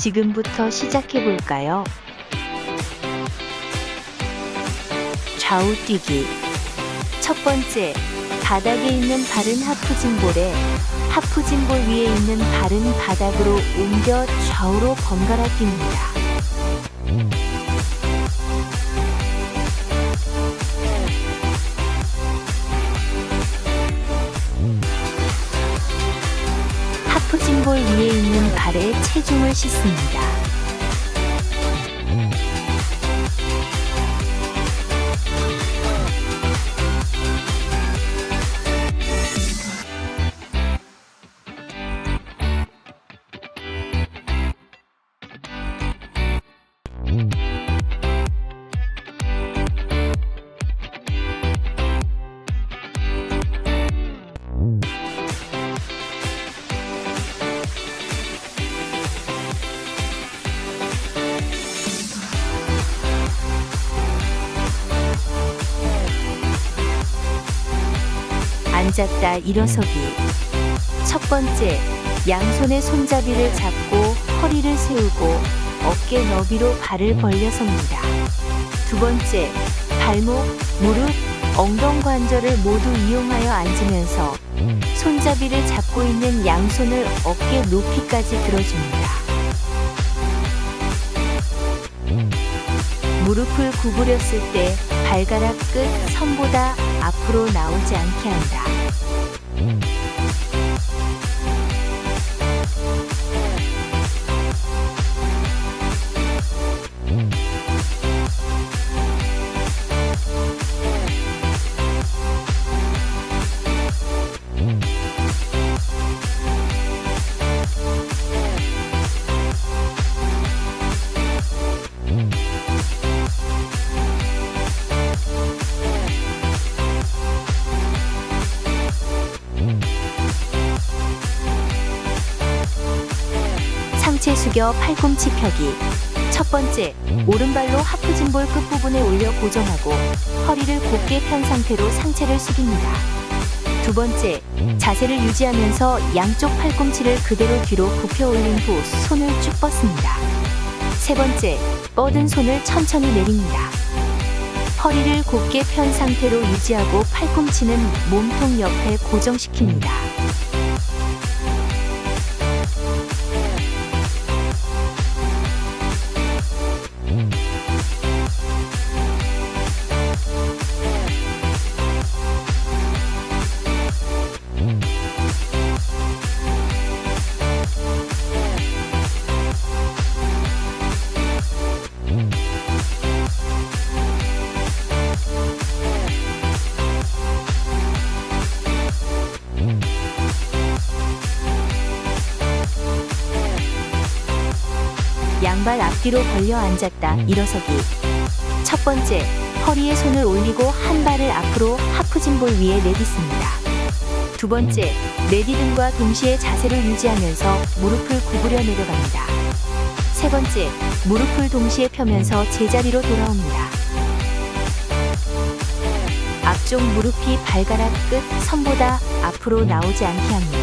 지금부터 시작해 볼까요? 좌우 뛰기. 첫 번째, 바닥에 있는 발은 하프진볼에 하프진볼 위에 있는 발은 바닥으로 옮겨 좌우로 번갈아 뜁니다. 발에 체중을 싣습니다. 앉았다 일어서기. 첫 번째, 양손의 손잡이를 잡고 허리를 세우고 어깨 너비로 발을 벌려 섭니다. 두 번째, 발목, 무릎, 엉덩 관절을 모두 이용하여 앉으면서 손잡이를 잡고 있는 양손을 어깨 높이까지 들어줍니다. 무릎을 구부렸을 때 발가락 끝 선보다 앞으로 나오지 않게 한다. 상 숙여 팔꿈치 펴기. 첫 번째, 오른발로 하프진볼 끝부분에 올려 고정하고 허리를 곧게 편 상태로 상체를 숙입니다. 두 번째, 자세를 유지하면서 양쪽 팔꿈치를 그대로 뒤로 굽혀 올린 후 손을 쭉 뻗습니다. 세 번째, 뻗은 손을 천천히 내립니다. 허리를 곧게 편 상태로 유지하고 팔꿈치는 몸통 옆에 고정시킵니다. 양발 앞뒤로 벌려 앉았다 일어서기. 첫 번째, 허리에 손을 올리고 한 발을 앞으로 하프진볼 위에 내딛습니다. 두 번째, 내디듬과 동시에 자세를 유지하면서 무릎을 구부려 내려갑니다. 세 번째, 무릎을 동시에 펴면서 제자리로 돌아옵니다. 앞쪽 무릎이 발가락 끝 선보다 앞으로 나오지 않게 합니다.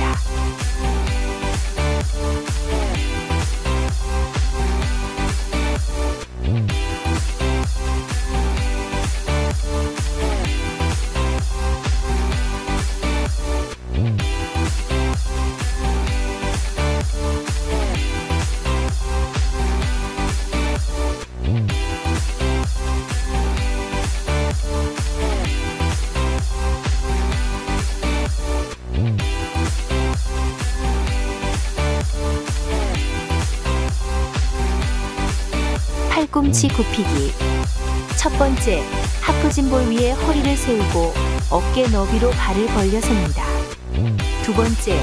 팔꿈치 굽히기. 첫 번째, 하프진볼 위에 허리를 세우고 어깨 너비로 발을 벌려 섭니다. 두 번째,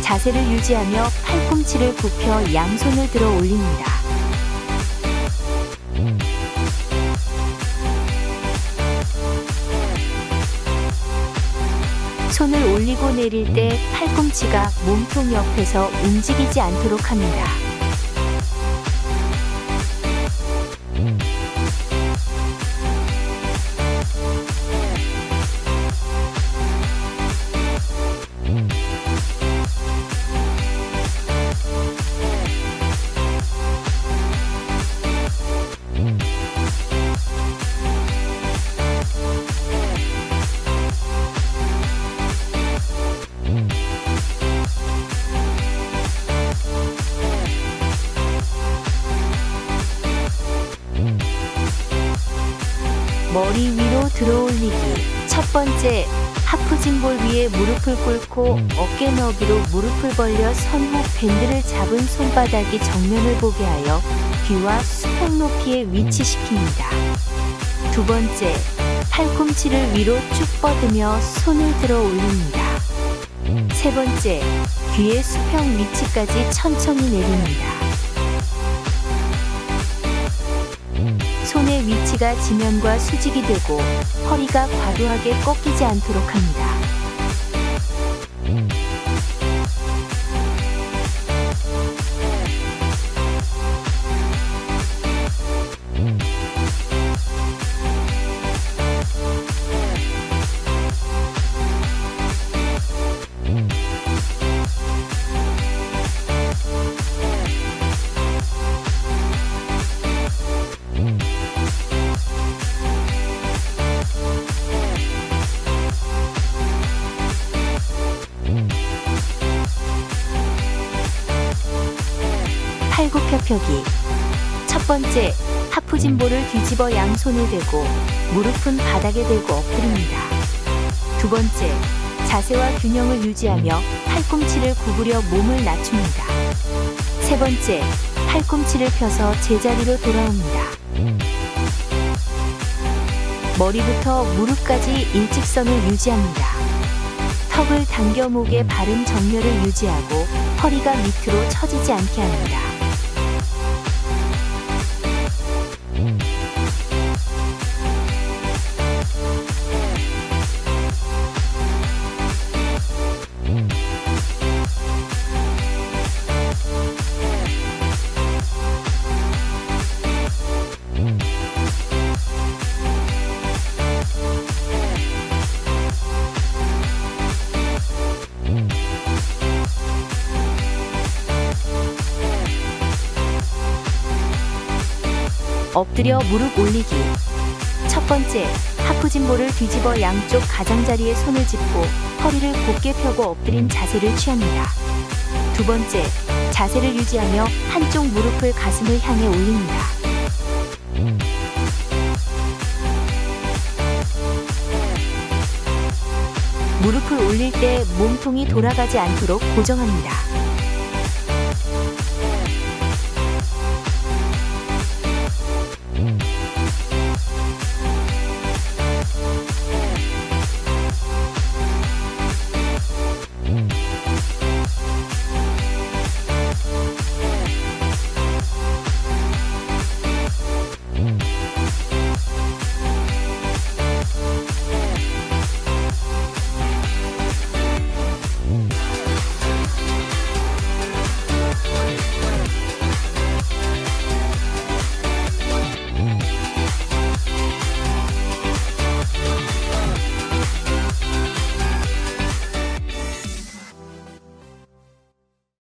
자세를 유지하며 팔꿈치를 굽혀 양손을 들어 올립니다. 손을 올리고 내릴 때 팔꿈치가 몸통 옆에서 움직이지 않도록 합니다. 머리 위로 들어올리기. 첫 번째, 하프진볼 위에 무릎을 꿇고 어깨 너비로 무릎을 벌려 선후 밴드를 잡은 손바닥이 정면을 보게 하여 귀와 수평 높이에 위치시킵니다. 두 번째, 팔꿈치를 위로 쭉 뻗으며 손을 들어 올립니다. 세 번째, 귀의 수평 위치까지 천천히 내립니다. 위치가 지면과 수직이 되고 허리가 과도하게 꺾이지 않도록 합니다. 팔굽혀펴기. 첫 번째, 하프진볼을 뒤집어 양손을 대고 무릎은 바닥에 대고 엎드립니다. 두 번째, 자세와 균형을 유지하며 팔꿈치를 구부려 몸을 낮춥니다. 세 번째, 팔꿈치를 펴서 제자리로 돌아옵니다. 머리부터 무릎까지 일직선을 유지합니다. 턱을 당겨 목의 바른 정렬을 유지하고 허리가 밑으로 처지지 않게 합니다. 엎드려 무릎 올리기. 첫 번째, 하프진볼을 뒤집어 양쪽 가장자리에 손을 짚고 허리를 곧게 펴고 엎드린 자세를 취합니다. 두 번째, 자세를 유지하며 한쪽 무릎을 가슴을 향해 올립니다. 무릎을 올릴 때 몸통이 돌아가지 않도록 고정합니다.